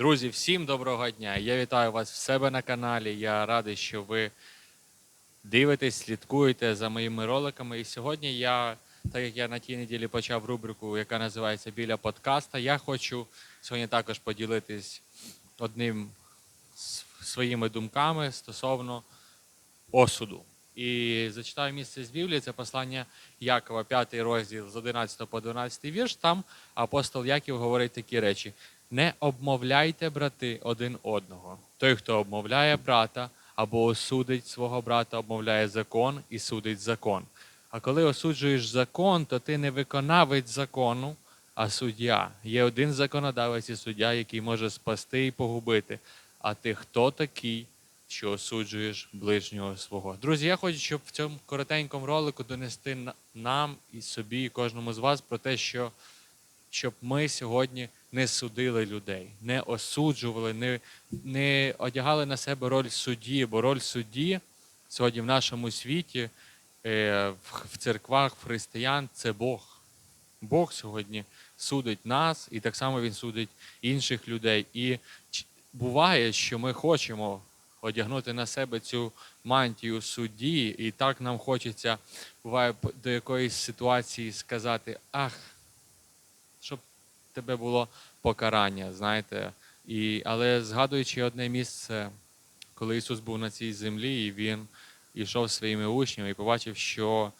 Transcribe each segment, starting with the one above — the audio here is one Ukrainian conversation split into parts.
Друзі, всім доброго дня! Я вітаю вас в себе на каналі. Я радий, що ви дивитесь, слідкуєте за моїми роликами. І сьогодні я, так як я на тій неділі почав рубрику, яка називається Біля подкаста, я хочу сьогодні також поділитись одним своїми думками стосовно осуду. І зачитаю місце з Біблії, це послання Якова, 5 розділ з 11 по 12 вірш. Там апостол Яків говорить такі речі: не обмовляйте, брати, один одного. Той, хто обмовляє брата або осудить свого брата, обмовляє закон і судить закон. А коли осуджуєш закон, то ти не виконавець закону, а суддя. Є один законодавець і суддя, який може спасти і погубити. А ти хто такий, що осуджуєш ближнього свого? Друзі, я хочу, щоб в цьому коротенькому ролику донести нам і собі, і кожному з вас про те, що щоб ми сьогодні не судили людей, не осуджували, не, не одягали на себе роль судді, бо роль судді сьогодні в нашому світі, е, в, церквах, в християн це Бог. Бог сьогодні судить нас, і так само Він судить інших людей. І буває, що ми хочемо одягнути на себе цю мантію судді, і так нам хочеться, буває, до якоїсь ситуації сказати: ах, тебе було покарання, знаєте. І, але згадуючи одне місце, коли Ісус був на цій землі, і Він йшов своїми учнями і побачив, що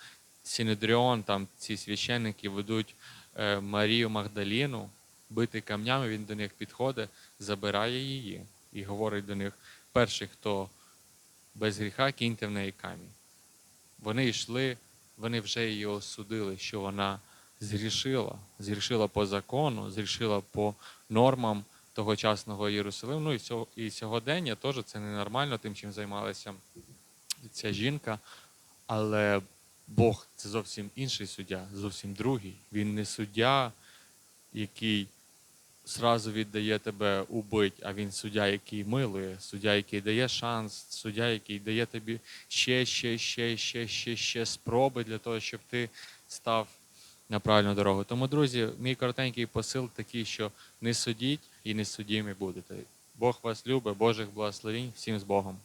Синедріон, там ці священники ведуть е, Марію Магдаліну бити камнями, він до них підходить, забирає її і говорить до них: перший, хто без гріха, кіньте в неї камінь. Вони йшли, вони вже її осудили, що вона згрішила, згрішила по закону, згрішила по нормам тогочасного Єрусалиму. Ну і сього- і сьогодення теж це ненормально, тим, чим займалася ця жінка. Але Бог це зовсім інший суддя, зовсім другий. Він не суддя, який зразу віддає тебе убить, а він суддя, який милує, суддя, який дає шанс, суддя, який дає тобі ще, ще, ще, ще, ще, ще спроби для того, щоб ти став на правильну дорогу. Тому, друзі, мій коротенький посил такий, що не судіть і не судімі будете. Бог вас любить, Божих благословінь, всім з Богом.